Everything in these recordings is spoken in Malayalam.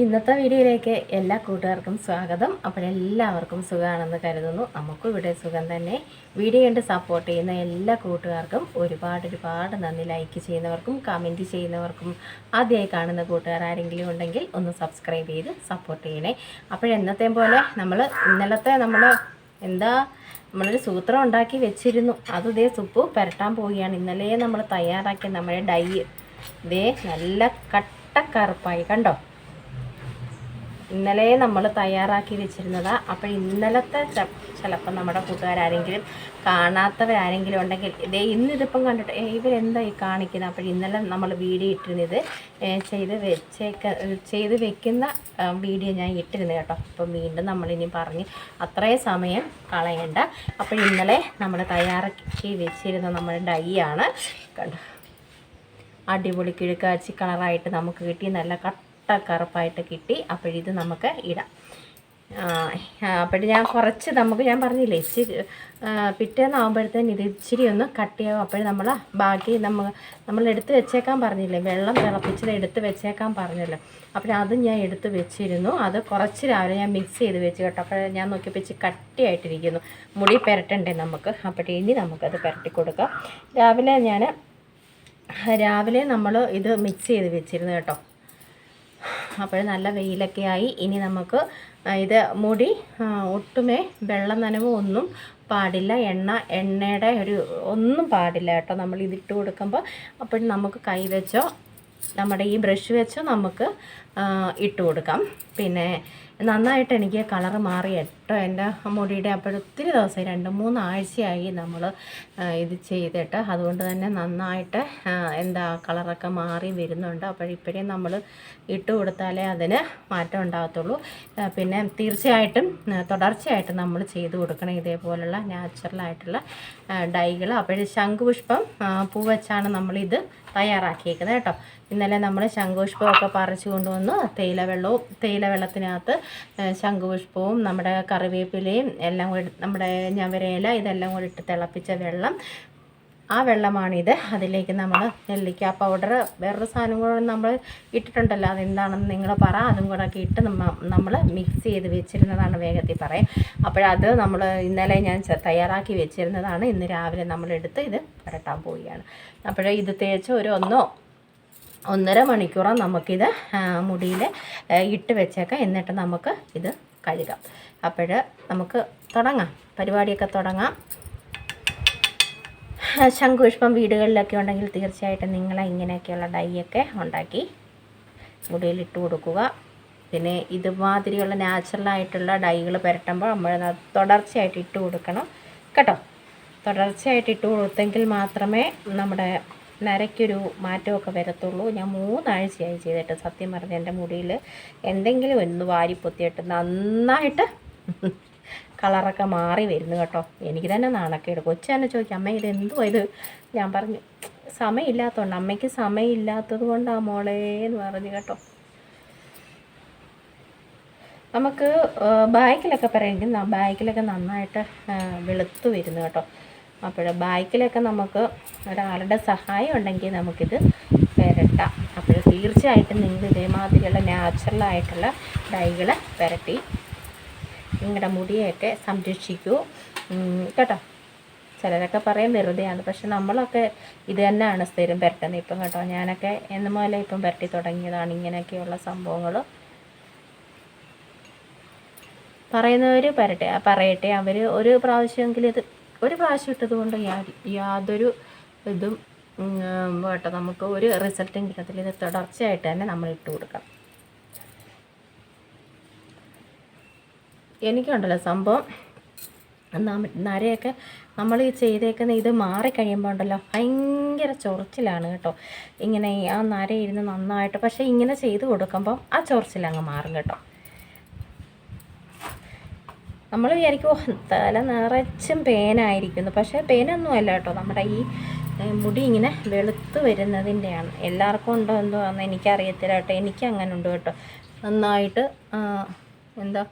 ഇന്നത്തെ വീഡിയോയിലേക്ക് എല്ലാ കൂട്ടുകാർക്കും സ്വാഗതം. അപ്പോൾ എല്ലാവർക്കും സുഖമാണെന്ന് കരുതുന്നു. നമുക്കും ഇവിടെ സുഖം തന്നെ. വീഡിയോ കണ്ട് സപ്പോർട്ട് ചെയ്യുന്ന എല്ലാ കൂട്ടുകാർക്കും ഒരുപാട് ഒരുപാട് നന്ദി. ലൈക്ക് ചെയ്യുന്നവർക്കും കമന്റ് ചെയ്യുന്നവർക്കും ആദ്യമായി കാണുന്ന കൂട്ടുകാർ ആരെങ്കിലും ഉണ്ടെങ്കിൽ ഒന്ന് സബ്സ്ക്രൈബ് ചെയ്ത് സപ്പോർട്ട് ചെയ്യണേ. അപ്പോഴെന്നത്തെയും പോലെ നമ്മൾ ഇന്നലത്തെ നമ്മൾ എന്താ നമ്മളൊരു സൂത്രം ഉണ്ടാക്കി വെച്ചിരുന്നു. അത് ഇതേ സുപ്പ് പുരട്ടാൻ പോവുകയാണ്. ഇന്നലെ നമ്മൾ തയ്യാറാക്കിയ നമ്മുടെ ഡൈ ഇതേ നല്ല കട്ടക്കറുപ്പായി കണ്ടോ? ഇന്നലെ നമ്മൾ തയ്യാറാക്കി വെച്ചിരുന്നത്. അപ്പോൾ ഇന്നലത്തെ ചിലപ്പോൾ നമ്മുടെ കൂട്ടുകാരാരെങ്കിലും കാണാത്തവരാരെങ്കിലും ഉണ്ടെങ്കിൽ ഇതേ ഇന്നിതിപ്പം കണ്ടിട്ട് "ഏ, ഇവരെന്താ ഈ കാണിക്കുന്നത് അപ്പോൾ ഇന്നലെ നമ്മൾ വീഡിയോ ഇട്ടിരുന്നത് ചെയ്ത് വെച്ചേക്ക ചെയ്ത് വെക്കുന്ന വീഡിയോ ഞാൻ ഇട്ടിരുന്നത് കേട്ടോ. അപ്പം വീണ്ടും നമ്മളിനി പറഞ്ഞ് അത്രയും സമയം കളയണ്ട. അപ്പോൾ ഇന്നലെ നമ്മൾ തയ്യാറാക്കി വെച്ചിരുന്ന നമ്മുടെ ഡൈ ആണ് കണ്ടോ? അടിപൊളി കിഴക്കാച്ചി കളറായിട്ട് നമുക്ക് കിട്ടി. നല്ല കട്ട കറുപ്പായിട്ട് കിട്ടി. അപ്പോഴിത് നമുക്ക് ഇടാം. അപ്പോൾ ഞാൻ കുറച്ച് നമുക്ക് ഞാൻ പറഞ്ഞില്ലേ ഇച്ചിരി പിറ്റേന്നാകുമ്പോഴത്തേന് ഇത് ഇച്ചിരി ഒന്ന് കട്ടിയാവും അപ്പോൾ നമ്മൾ ബാക്കി നമ്മൾ നമ്മൾ എടുത്ത് വെച്ചേക്കാൻ പറഞ്ഞില്ലേ വെള്ളം തിളപ്പിച്ചത് എടുത്ത് വെച്ചേക്കാൻ പറഞ്ഞല്ലോ. അപ്പോൾ അത് ഞാൻ എടുത്ത് വെച്ചിരുന്നു. അത് കുറച്ച് രാവിലെ ഞാൻ മിക്സ് ചെയ്ത് വെച്ച് കേട്ടോ. അപ്പോൾ ഞാൻ നോക്കിയപ്പോൾ ഇച്ചിരി കട്ടിയായിട്ടിരിക്കുന്നു. മുടി പുരട്ടണ്ടേ നമുക്ക്? അപ്പോൾ ഇനി നമുക്കത് പുരട്ടി കൊടുക്കാം. രാവിലെ ഞാൻ രാവിലെ നമ്മൾ ഇത് മിക്സ് ചെയ്ത് വെച്ചിരുന്നു കേട്ടോ. അപ്പോൾ നല്ല വെയിലൊക്കെ ആയി. ഇനി നമുക്ക് ഇത് മുടി ഒട്ടുമേ വെള്ളം നനവ് ഒന്നും പാടില്ല. എണ്ണ എണ്ണയുടെ ഒരു ഒന്നും പാടില്ല കേട്ടോ. നമ്മൾ ഇതിട്ട് കൊടുക്കുമ്പോൾ അപ്പോൾ നമുക്ക് കൈ വെച്ചോ നമ്മുടെ ഈ ബ്രഷ് വെച്ചോ നമുക്ക് ഇട്ട് കൊടുക്കാം. പിന്നെ നന്നായിട്ട് എനിക്ക് കളർ മാറി. കേട്ടോ എന്റെ മുടിയുടെ അപ്പോൾ ഒത്തിരി ദിവസമായി. രണ്ട് മൂന്ന് ആഴ്ചയായി നമ്മൾ ഇത് ചെയ്തിട്ട്. അതുകൊണ്ട് തന്നെ നന്നായിട്ട് എന്താ കളറൊക്കെ മാറി വരുന്നുണ്ട്. അപ്പോഴിപ്പോഴേ നമ്മൾ ഇട്ട് കൊടുത്താലേ അതിന് മാറ്റം ഉണ്ടാകത്തുള്ളൂ. പിന്നെ തീർച്ചയായിട്ടും തുടർച്ചയായിട്ടും നമ്മൾ ചെയ്ത് കൊടുക്കണം. ഇതേപോലുള്ള നാച്ചുറലായിട്ടുള്ള ഡൈകൾ അപ്പോഴ് ശംഖുപുഷ്പം പൂ വെച്ചാണ് നമ്മളിത് തയ്യാറാക്കിയേക്കുന്നത് കേട്ടോ. ഇന്നലെ നമ്മൾ ശംഖുപുഷ്പമൊക്കെ പറിച്ചു കൊണ്ടുവന്ന് തേയില വെള്ളവും തേയില വെള്ളത്തിനകത്ത് ശംഖുപുഷ്പവും നമ്മുടെ കറിവേപ്പിലയും എല്ലാം കൂടി നമ്മുടെ ഞവരയില ഇതെല്ലാം കൂടി ഇട്ട് തിളപ്പിച്ച വെള്ളം. ആ വെള്ളമാണിത്. അതിലേക്ക് നമ്മൾ നെല്ലിക്ക പൗഡർ വേറൊരു സാധനം കൂടെ നമ്മൾ ഇട്ടിട്ടുണ്ടല്ലോ. അതെന്താണെന്ന് നിങ്ങൾ പറ. അതും കൂടെ ഒക്കെ ഇട്ട് നമ്മൾ മിക്സ് ചെയ്ത് വെച്ചിരുന്നതാണ് വേഗത്തിൽ പറയാം അപ്പോഴത് നമ്മൾ ഇന്നലെ ഞാൻ തയ്യാറാക്കി വെച്ചിരുന്നതാണ്. ഇന്ന് രാവിലെ നമ്മളെടുത്ത് ഇത് പുരട്ടാൻ പോവുകയാണ്. അപ്പോഴേ ഇത് തേച്ച് ഒരു ഒന്നോ ഒന്നര മണിക്കൂറോ നമുക്കിത് മുടിയിൽ ഇട്ട് വെച്ചേക്കാം. എന്നിട്ട് നമുക്ക് ഇത് കഴുകാം. അപ്പോൾ നമുക്ക് തുടങ്ങാം. പരിപാടിയൊക്കെ തുടങ്ങാം. ശംഖുപുഷ്പം വീടുകളിലൊക്കെ ഉണ്ടെങ്കിൽ തീർച്ചയായിട്ടും നിങ്ങൾ ഇങ്ങനെയൊക്കെയുള്ള ഡൈയൊക്കെ ഉണ്ടാക്കി മുടിയിൽ ഇട്ട് കൊടുക്കുക. പിന്നെ ഇതുമാതിരിയുള്ള നാച്ചുറലായിട്ടുള്ള ഡൈകൾ പുരട്ടുമ്പോൾ നമ്മൾ തുടർച്ചയായിട്ട് ഇട്ട് കൊടുക്കണം. കേട്ടോ? തുടർച്ചയായിട്ട് ഇട്ട് കൊടുത്തെങ്കിൽ മാത്രമേ നമ്മുടെ നരയ്ക്കൊരു മാറ്റമൊക്കെ വരത്തുള്ളൂ. ഞാൻ മൂന്നാഴ്ചയായി ചെയ്തിട്ട് സത്യം പറഞ്ഞ എന്റെ മുടിയിൽ എന്തെങ്കിലും ഒന്ന് വാരിപ്പൊത്തിയിട്ട് നന്നായിട്ട് കളറൊക്കെ മാറി വരുന്നു കേട്ടോ. എനിക്ക് തന്നെ നാണക്കേട്. കൊച്ചു തന്നെ ചോദിക്കും അമ്മ ഇത് എന്തുവാ ഇത്? ഞാൻ പറഞ്ഞു സമയമില്ലാത്തതുകൊണ്ട് അമ്മയ്ക്ക് സമയമില്ലാത്തത് കൊണ്ടാണ് മോളേ എന്ന് പറഞ്ഞു കേട്ടോ. നമുക്ക് ബാക്കിലൊക്കെ പറയുമെങ്കിൽ ബാക്കിലൊക്കെ നന്നായിട്ട് വെളുത്തു വരുന്നു കേട്ടോ. അപ്പോൾ ബാക്കിലൊക്കെ നമുക്ക് ഒരാളുടെ സഹായം ഉണ്ടെങ്കിൽ നമുക്കിത് പുരട്ടാം. അപ്പോൾ തീർച്ചയായിട്ടും നിങ്ങൾ ഇതേമാതിരിയുള്ള നാച്ചുറലായിട്ടുള്ള ഡൈകൾ പുരട്ടി നിങ്ങളുടെ മുടിയൊക്കെ സംരക്ഷിക്കൂ. കേട്ടോ? ചിലരൊക്കെ പറയും വെറുതെയാണ് പക്ഷെ നമ്മളൊക്കെ ഇത് തന്നെയാണ് സ്ഥിരം പുരട്ടുന്നത്. ഇപ്പം കേട്ടോ ഞാനൊക്കെ എന്ന് മുതലേ ഇപ്പം പുരട്ടി തുടങ്ങിയതാണ് ഇങ്ങനെയൊക്കെയുള്ള സംഭവങ്ങൾ. പറയുന്നവർ പറയട്ടെ പറയട്ടെ. അവർ ഒരു പ്രാവശ്യമെങ്കിലും ഇത് ഒരു പ്രാവശ്യം ഇട്ടത് കൊണ്ട് യാതൊരു ഇതും വേട്ടോ നമുക്ക് ഒരു റിസൾട്ടും കിട്ടത്തില്ല ഇത് തുടർച്ചയായിട്ട് തന്നെ നമ്മൾ ഇട്ട് കൊടുക്കാം എനിക്കുണ്ടല്ലോ സംഭവം. നരയൊക്കെ നമ്മൾ ഈ ചെയ്തേക്കുന്ന ഇത് മാറിക്കഴിയുമ്പോൾ ഉണ്ടല്ലോ ഭയങ്കര ചൊറിച്ചിലാണ് കേട്ടോ. ഇങ്ങനെ ആ നര ഇരുന്ന് നന്നായിട്ട് പക്ഷേ ഇങ്ങനെ ചെയ്ത് കൊടുക്കുമ്പം ആ ചൊറിച്ചിലങ്ങ് മാറും കേട്ടോ. നമ്മൾ വിചാരിക്കും "ഓ, തല നിറച്ചും പേനായിരിക്കുന്നു. പക്ഷേ പേനൊന്നും അല്ല കേട്ടോ. നമ്മുടെ ഈ മുടി ഇങ്ങനെ വെളുത്ത് വരുന്നതിന്റെയാണ്. എല്ലാവർക്കും ഉണ്ടോ എന്തോ എന്ന് എനിക്കറിയത്തില്ല കേട്ടോ. എനിക്ക് അങ്ങനെ ഉണ്ട് കേട്ടോ. നന്നായിട്ട് എന്താ?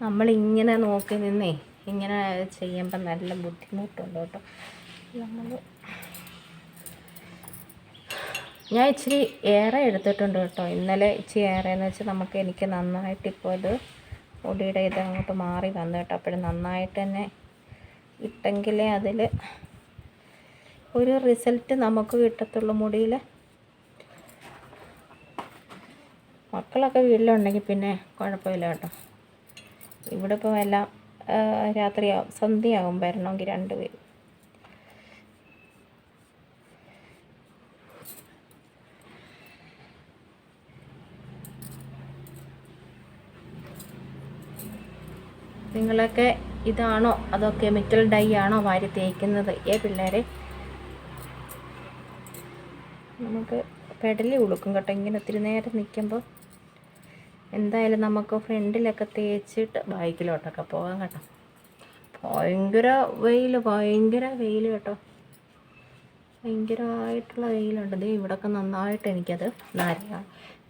നമ്മളിങ്ങനെ നോക്കി നിന്നേ ഇങ്ങനെ ചെയ്യുമ്പോൾ നല്ല ബുദ്ധിമുട്ടുണ്ട് കേട്ടോ. നമ്മൾ ഞാൻ ഇച്ചിരി ഏറെ എടുത്തിട്ടുണ്ട് കേട്ടോ. ഇന്നലെ ഇച്ചിരി ഏറെ എന്ന് വെച്ചാൽ നമുക്ക് എനിക്ക് നന്നായിട്ട് ഇപ്പോൾ ഇത് ഒടിയുടെ ഇത് അങ്ങോട്ട് മാറി വന്നു കേട്ടോ. അപ്പോഴും നന്നായിട്ട് തന്നെ ഇട്ടെങ്കിലേ അതിൽ ഒരു റിസൾട്ട് നമുക്ക് കിട്ടത്തുള്ളൂ മുടിയിൽ മക്കളൊക്കെ വീട്ടിലുണ്ടെങ്കിൽ പിന്നെ കുഴപ്പമില്ല കേട്ടോ. ഇവിടെ ഇപ്പം എല്ലാം രാത്രിയാവും സന്ധ്യയാകും വരണമെങ്കിൽ രണ്ട് പേര്. നിങ്ങളൊക്കെ ഇതാണോ അതോ കെമിക്കൽ ഡൈ ആണോ വാരി തേക്കുന്നത്? ഏ പിള്ളേരെ. നമുക്ക് പെടലി ഉളുക്കും കേട്ടോ. ഇങ്ങനെ ഒത്തിരി നേരം നിൽക്കുമ്പോൾ എന്തായാലും നമുക്ക് ഫ്രണ്ടിലൊക്കെ തേച്ചിട്ട് ബൈക്കിലോട്ടൊക്കെ പോകാം കേട്ടോ. ഭയങ്കര വെയിൽ ഭയങ്കര വെയിൽ കേട്ടോ. ഭയങ്കരമായിട്ടുള്ള വെയിലുണ്ട്. ദേ ഇവിടെയൊക്കെ നന്നായിട്ട് എനിക്കത് നര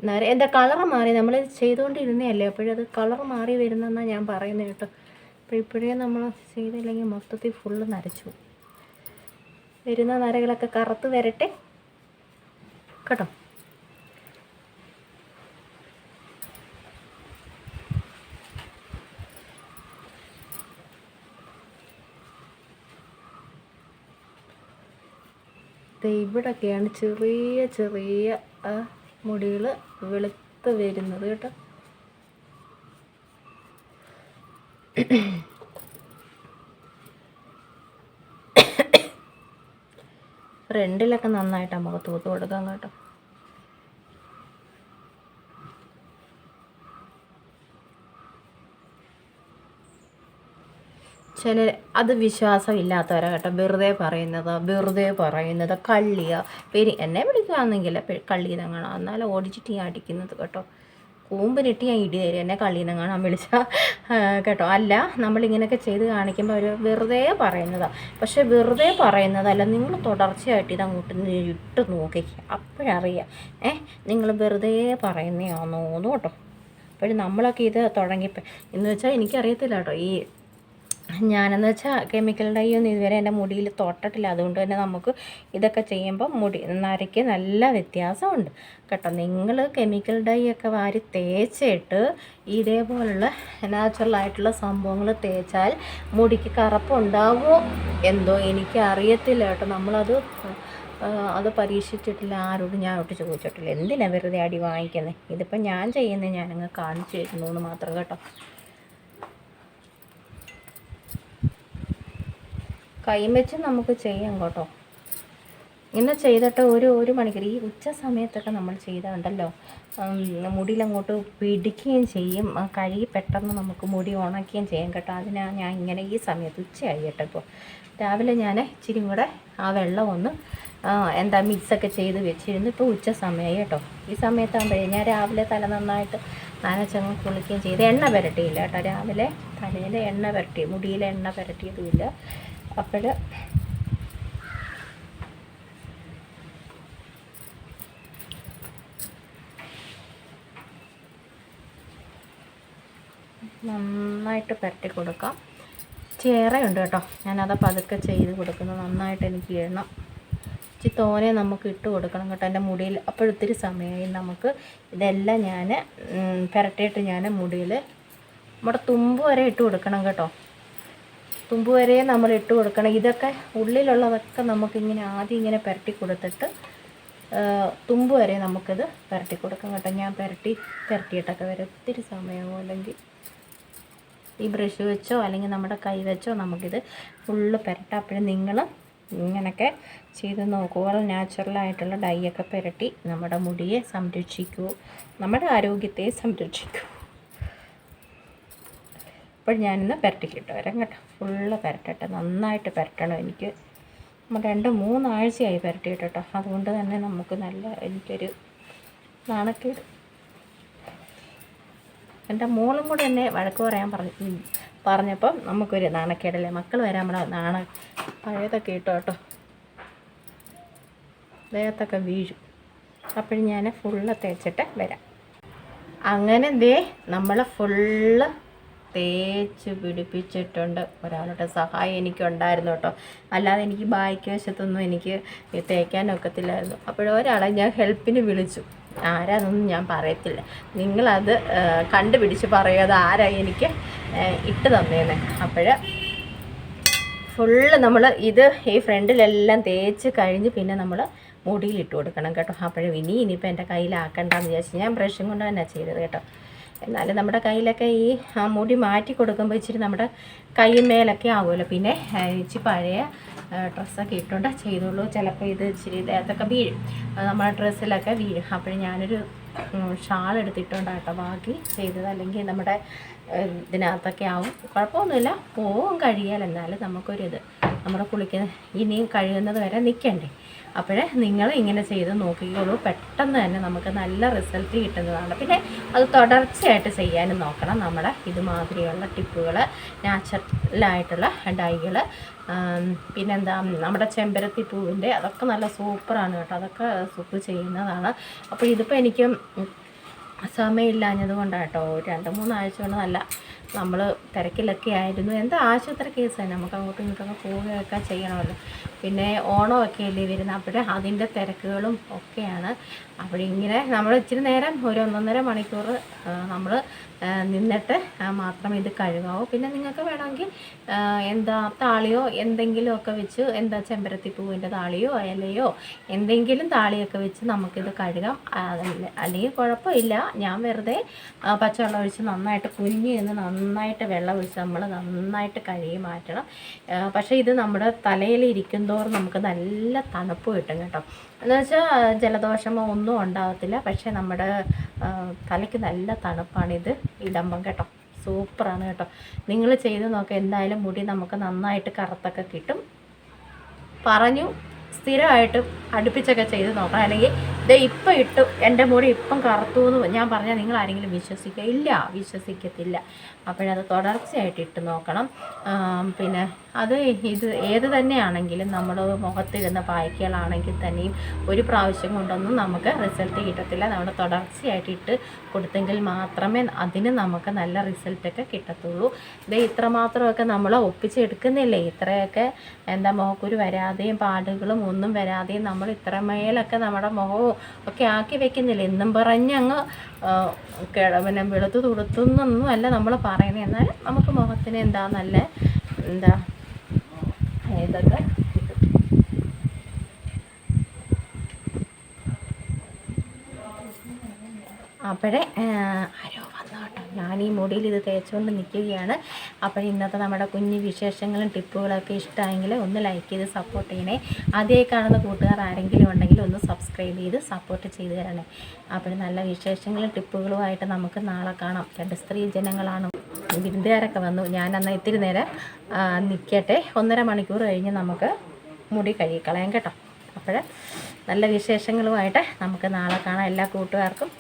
നര എന്താ കളറ് മാറി നമ്മൾ ചെയ്തുകൊണ്ടിരുന്നതല്ലേ അപ്പോഴത് കളർ മാറി വരുന്നെന്നാണ് ഞാൻ പറയുന്നത് കേട്ടോ. അപ്പോൾ ഇപ്പോഴേ നമ്മൾ ചെയ്തില്ലെങ്കിൽ മൊത്തത്തിൽ ഫുള്ള് നരച്ചു വരുന്ന നരകളൊക്കെ കറുത്ത് വരട്ടെ? കേട്ടോ? ദേ ഇവിടൊക്കെയാണ് ചെറിയ ചെറിയ മുടികൾ വെളുത്ത് വരുന്നത് കേട്ടോ. ഫ്രണ്ടിലൊക്കെ നന്നായിട്ട് നമുക്ക് തൂത്ത് കൊടുക്കാം കേട്ടോ. ചില അത് വിശ്വാസമില്ലാത്തവരാ കേട്ടോ. വെറുതെ പറയുന്നത് വെറുതെ പറയുന്നത് കള്ളിയ. പെരി എന്നെ വിളിക്കുകയാണെങ്കിൽ കള്ളീനം കാണാം എന്നാലും ഓടിച്ചിട്ട് ഞാൻ അടിക്കുന്നത് കേട്ടോ. കൂമ്പിനിട്ട് ഞാൻ ഇടി തരും. എന്നെ കള്ളീനം കാണാൻ വിളിച്ച കേട്ടോ. അല്ല നമ്മളിങ്ങനെയൊക്കെ ചെയ്ത് കാണിക്കുമ്പോൾ അവർ വെറുതെ പറയുന്നതാണ് പക്ഷെ വെറുതെ പറയുന്നതല്ല. നിങ്ങൾ തുടർച്ചയായിട്ട് ഇത് അങ്ങോട്ട് ഇട്ട് നോക്കിക്കുക അപ്പോഴറിയാം. ഏ നിങ്ങൾ വെറുതെ പറയുന്നതാണോന്ന് കേട്ടോ. അപ്പോഴും നമ്മളൊക്കെ ഇത് തുടങ്ങിയപ്പോൾ എന്ന് വെച്ചാൽ എനിക്കറിയത്തില്ല കേട്ടോ. ഈ ഞാനെന്ന് വെച്ചാൽ കെമിക്കൽ ഡൈ ഒന്നും ഇതുവരെ എന്റെ മുടിയിൽ തൊട്ടിട്ടില്ല. അതുകൊണ്ട് തന്നെ നമുക്ക് ഇതൊക്കെ ചെയ്യുമ്പോൾ മുടി നരയ്ക്ക് നല്ല വ്യത്യാസമുണ്ട്. കേട്ടോ നിങ്ങൾ കെമിക്കൽ ഡൈ ഒക്കെ വാരി തേച്ചിട്ട് ഇതേപോലുള്ള നാച്ചുറൽ ആയിട്ടുള്ള സംഭവങ്ങൾ തേച്ചാൽ മുടിക്ക് കറുപ്പുണ്ടാവുമോ എന്തോ എനിക്ക് അറിയത്തില്ല കേട്ടോ. നമ്മളത് അത് പരീക്ഷിച്ചിട്ടില്ല. ആരോടും ഞാൻ ഒട്ട് ചോദിച്ചിട്ടില്ല. എന്തിനാണ് വെറുതെ അടി വാങ്ങിക്കുന്നത് ഇതിപ്പോൾ ഞാൻ ചെയ്യുന്നത് ഞാനങ്ങ് കാണിച്ചു തരുന്നു എന്ന് മാത്രം കേട്ടോ. കൈയും വെച്ച് നമുക്ക് ചെയ്യാം കേട്ടോ. ഇങ്ങനെ ചെയ്തിട്ട് ഒരു ഒരു മണിക്കൂർ. ഈ ഉച്ച സമയത്തൊക്കെ നമ്മൾ ചെയ്താണ്ടല്ലോ. മുടിയിലങ്ങോട്ട് പിടിക്കുകയും ചെയ്യും. കഴുകി പെട്ടെന്ന് നമുക്ക് മുടി ഉണക്കുകയും ചെയ്യാം കേട്ടോ. അതിനാണ് ഞാൻ ഇങ്ങനെ ഈ സമയത്ത് ഉച്ചയായി കേട്ടപ്പോൾ രാവിലെ ഞാൻ ഇച്ചിരി കൂടെ ആ വെള്ളം ഒന്ന് എന്താ മിക്സൊക്കെ ചെയ്ത് വെച്ചിരുന്നു. ഇപ്പോൾ ഉച്ച സമയമായി കേട്ടോ. ഈ സമയത്താകുമ്പോഴേ ഞാൻ രാവിലെ തല നന്നായിട്ട് നനച്ചങ്ങ് കുളിക്കുകയും ചെയ്ത്. എണ്ണ പുരട്ടിയില്ല കേട്ടോ. രാവിലെ തലയിൽ എണ്ണ പുരട്ടി മുടിയിൽ എണ്ണ പുരട്ടിയതുമില്ല. അപ്പോൾ നന്നായിട്ട് പുരട്ടി കൊടുക്കാം. ചേറയുണ്ട് കേട്ടോ. ഞാനത് പതുക്കെ ചെയ്ത് കൊടുക്കുന്നത്. നന്നായിട്ട് എനിക്ക് ഇടണം ഇച്ചിരി തോനെ നമുക്ക് ഇട്ട് കൊടുക്കണം കേട്ടോ. എന്റെ മുടിയിൽ അപ്പോഴൊത്തിരി സമയമായി നമുക്ക് ഇതെല്ലാം ഞാൻ പുരട്ടിയിട്ട് ഞാൻ മുടിയിൽ നമ്മുടെ തുമ്പ് വരെ ഇട്ട് കൊടുക്കണം കേട്ടോ. തുമ്പ് വരെ നമ്മൾ ഇട്ട് കൊടുക്കണം. ഇതൊക്കെ ഉള്ളിലുള്ളതൊക്കെ നമുക്കിങ്ങനെ ആദ്യം ഇങ്ങനെ പുരട്ടി കൊടുത്തിട്ട് തുമ്പ് വരെ നമുക്കിത് പുരട്ടി കൊടുക്കാം കേട്ടോ. ഞാൻ പുരട്ടി പുരട്ടിയിട്ടൊക്കെ വരെ ഒത്തിരി സമയമോ അല്ലെങ്കിൽ ഈ ബ്രഷ് വെച്ചോ അല്ലെങ്കിൽ നമ്മുടെ കൈ വെച്ചോ നമുക്കിത് ഫുള്ള് പുരട്ടാം. അപ്പോഴും നിങ്ങൾ ഇങ്ങനെയൊക്കെ ചെയ്ത് നോക്കുക നാച്ചുറലായിട്ടുള്ള ഡൈ ഒക്കെ പുരട്ടി നമ്മുടെ മുടിയെ സംരക്ഷിക്കൂ. നമ്മുടെ ആരോഗ്യത്തെ സംരക്ഷിക്കൂ. അപ്പോൾ ഞാനിന്ന് പുരട്ടിക്കിട്ട്. വരാം കേട്ടോ. ഫുള്ള് പുരട്ടട്ടെ. നന്നായിട്ട് പുരട്ടണം എനിക്ക്. രണ്ട് മൂന്നാഴ്ചയായി പുരട്ടിയിട്ട് കേട്ടോ അതുകൊണ്ട് തന്നെ നമുക്ക് നല്ല എനിക്കൊരു നാണക്കേട്. എന്റെ മോളും കൂടെ എന്നെ വഴക്ക് പറയാൻ പറഞ്ഞു. പറഞ്ഞപ്പം നമുക്കൊരു നാണക്കേടല്ലേ? മക്കൾ വരാൻ നമ്മുടെ നാണ പഴയതൊക്കെ ഇട്ടോ കേട്ടോ ദേഹത്തൊക്കെ വീഴും. അപ്പോഴും ഞാൻ ഫുള്ള് തേച്ചിട്ട് വരാം. അങ്ങനെ ദേ നമ്മൾ ഫുള്ള് തേച്ച് പിടിപ്പിച്ചിട്ടുണ്ട്. ഒരാളുടെ സഹായം എനിക്കുണ്ടായിരുന്നു കേട്ടോ അല്ലാതെ എനിക്ക് ബായ്ക്ക് വശത്തൊന്നും എനിക്ക് തേക്കാനൊക്കത്തില്ലായിരുന്നു അപ്പോഴൊരാളെ ഞാൻ ഹെൽപ്പിന് വിളിച്ചു. ആരാന്നൊന്നും ഞാൻ പറയത്തില്ല. നിങ്ങളത് കണ്ടുപിടിച്ച് പറയുക അത് ആരായി എനിക്ക് ഇട്ട് തന്നേന്ന്. അപ്പോൾ ഫുള്ള് നമ്മൾ ഇത് ഈ ഫ്രണ്ടിലെല്ലാം തേച്ച് കഴിഞ്ഞ് പിന്നെ നമ്മൾ മുടിയിൽ ഇട്ട് കൊടുക്കണം കേട്ടോ. അപ്പോഴും ഇനി ഇനിയിപ്പോൾ എന്റെ കയ്യിലാക്കണ്ടെന്ന് വിചാരിച്ച് ഞാൻ ബ്രഷും കൊണ്ട് തന്നെ ചെയ്തത് കേട്ടോ. എന്നാലും നമ്മുടെ കയ്യിലൊക്കെ ഈ ആ മുടി മാറ്റി കൊടുക്കുമ്പോൾ ഇച്ചിരി നമ്മുടെ കൈമേലൊക്കെ ആവുമല്ലോ. പിന്നെ ഇച്ചി പഴയ ഡ്രസ്സൊക്കെ ഇട്ടുകൊണ്ട് ചെയ്തോളൂ ചിലപ്പോൾ ഇത് ഇച്ചിരി ദേഹത്തൊക്കെ വീഴും. നമ്മുടെ ഡ്രസ്സിലൊക്കെ വീഴും. അപ്പോൾ ഞാനൊരു ഷാൾ എടുത്തിട്ടുണ്ടാട്ടോ ബാക്കി ചെയ്തത്. അല്ലെങ്കിൽ നമ്മുടെ ഇതിനകത്തൊക്കെ ആവും. കുഴപ്പമൊന്നുമില്ല. പോവും കഴിയാൽ. എന്നാലും നമുക്കൊരിത്. നമ്മുടെ കുളിക്കുന്ന ഇനിയും കഴിയുന്നത് വരെ നിൽക്കണ്ടേ അപ്പോഴേ നിങ്ങൾ ഇങ്ങനെ ചെയ്ത് നോക്കിക്കോളൂ. പെട്ടെന്ന് തന്നെ നമുക്ക് നല്ല റിസൾട്ട് കിട്ടുന്നതാണ്. പിന്നെ അത് തുടർച്ചയായിട്ട് ചെയ്യാനും നോക്കണം. നമ്മുടെ ഇതുമാതിരിയുള്ള ടിപ്പുകൾ നാച്ചുറലായിട്ടുള്ള ഡൈകൾ പിന്നെന്താ നമ്മുടെ ചെമ്പരത്തി പൂവിന്റെ അതൊക്കെ നല്ല സൂപ്പറാണ് കേട്ടോ. അതൊക്കെ സൂപ്പ് ചെയ്യുന്നതാണ്. അപ്പോൾ ഇതിപ്പോൾ എനിക്ക് സമയമില്ലാഞ്ഞത് കൊണ്ടാട്ടോ രണ്ട് മൂന്നാഴ്ച കൊണ്ട് നല്ല നമ്മൾ തിരക്കിലൊക്കെ ആയിരുന്നു. എന്താ ആശുപത്രി കേസ് തന്നെ നമുക്ക് അങ്ങോട്ടും ഇങ്ങോട്ടൊക്കെ പോവുകയൊക്കെ ചെയ്യണമല്ലോ. പിന്നെ ഓണമൊക്കെ അല്ലേ വരുന്നത്? അപ്പോഴും അതിന്റെ തിരക്കുകളും ഒക്കെയാണ്. അപ്പോഴിങ്ങനെ നമ്മൾ ഇച്ചിരി നേരം ഒരു ഒന്നൊന്നര മണിക്കൂർ നമ്മൾ നിന്നിട്ട് മാത്രം ഇത് കഴുകാവൂ. പിന്നെ നിങ്ങൾക്ക് വേണമെങ്കിൽ എന്താ താളിയോ എന്തെങ്കിലുമൊക്കെ വെച്ച് എന്താ ചെമ്പരത്തി പൂവിന്റെ താളിയോ ഇലയോ എന്തെങ്കിലും താളിയൊക്കെ വെച്ച് നമുക്കിത് കഴുകാം. അല്ലെങ്കിൽ കുഴപ്പമില്ല. ഞാൻ വെറുതെ പച്ചവെള്ളം ഒഴിച്ച് നന്നായിട്ട് കുഞ്ഞി നിന്ന് നന്നായിട്ട് വെള്ളം ഒഴിച്ച് നമ്മൾ നന്നായിട്ട് കഴുകി മാറ്റണം. പക്ഷേ ഇത് നമ്മുടെ തലയിൽ ഇരിക്കുന്തോറും നമുക്ക് നല്ല തണുപ്പ് കിട്ടും കേട്ടോ. എന്ന് വെച്ചാൽ ജലദോഷമോ ഒന്നും ഉണ്ടാകത്തില്ല പക്ഷേ നമ്മുടെ തലയ്ക്ക് നല്ല തണുപ്പാണ് ഇത് ഇടുമ്പം കേട്ടോ. സൂപ്പറാണ് കേട്ടോ. നിങ്ങൾ ചെയ്ത് നോക്കുക എന്തായാലും മുടി നമുക്ക് നന്നായിട്ട് കറുത്തൊക്കെ കിട്ടും. പറഞ്ഞു സ്ഥിരമായിട്ട് അടുപ്പിച്ചൊക്കെ ചെയ്ത് നോക്കണം. അല്ലെങ്കിൽ ഇത് ഇപ്പം ഇട്ടു എന്റെ മുടി ഇപ്പം കറുത്തു എന്ന് ഞാൻ പറഞ്ഞാൽ നിങ്ങൾ ആരെങ്കിലും വിശ്വസിക്കുക ഇല്ല വിശ്വസിക്കത്തില്ല. അപ്പോഴത് തുടർച്ചയായിട്ട് ഇട്ട് നോക്കണം. പിന്നെ അത് ഇത് ഏത് തന്നെയാണെങ്കിലും നമ്മൾ മുഖത്തിരുന്ന പായ്ക്കകളാണെങ്കിൽ തന്നെയും ഒരു പ്രാവശ്യം കൊണ്ടൊന്നും നമുക്ക് റിസൾട്ട് കിട്ടത്തില്ല. നമ്മൾ തുടർച്ചയായിട്ട് ഇട്ട് കൊടുത്തെങ്കിൽ മാത്രമേ അതിന് നമുക്ക് നല്ല റിസൾട്ടൊക്കെ കിട്ടത്തുള്ളൂ. ഇത് ഇത്രമാത്രമൊക്കെ നമ്മൾ ഒപ്പിച്ചെടുക്കുന്നില്ലേ? ഇത്രയൊക്കെ എന്താ മുഖക്കുരു വരാതെയും പാടുകളും ഒന്നും വരാതെയും നമ്മൾ ഇത്രമേലൊക്കെ നമ്മുടെ മുഖവും ഒക്കെ ആക്കി വെക്കുന്നില്ല? എന്നും പറഞ്ഞങ്ങ് പിന്നെ വെളുത്ത് തുടുത്തുന്നൊന്നും അല്ല നമ്മൾ പറയുന്നത് എന്നാൽ നമുക്ക് മുഖത്തിന് എന്താ നല്ല എന്താ ഇതൊക്കെ അപ്പോഴേ ആരോ കേട്ടോ ഞാൻ ഈ മുടിയിൽ ഇത് തേച്ചുകൊണ്ട് നിൽക്കുകയാണ്. അപ്പോൾ ഇന്നത്തെ നമ്മുടെ കുഞ്ഞു വിശേഷങ്ങളും ടിപ്പുകളൊക്കെ ഇഷ്ടമായെങ്കിൽ ഒന്ന് ലൈക്ക് ചെയ്ത് സപ്പോർട്ട് ചെയ്യണേ. ആദ്യമായി കാണുന്ന കൂട്ടുകാർ ആരെങ്കിലും ഉണ്ടെങ്കിൽ ഒന്ന് സബ്സ്ക്രൈബ് ചെയ്ത് സപ്പോർട്ട് ചെയ്ത് തരണേ. അപ്പോൾ നല്ല വിശേഷങ്ങളും ടിപ്പുകളുമായിട്ട് നമുക്ക് നാളെ കാണാം. രണ്ട് സ്ത്രീ ജനങ്ങളാണ്. വിരുന്നുകാരൊക്കെ വന്നു. ഞാൻ അന്ന് ഇത്തിരി നേരം നിൽക്കട്ടെ. ഒന്നര മണിക്കൂർ കഴിഞ്ഞ് നമുക്ക് മുടി കഴുകിക്കളയാം കേട്ടോ. അപ്പോൾ നല്ല വിശേഷങ്ങളുമായിട്ട് നമുക്ക് നാളെ കാണാം. എല്ലാ കൂട്ടുകാർക്കും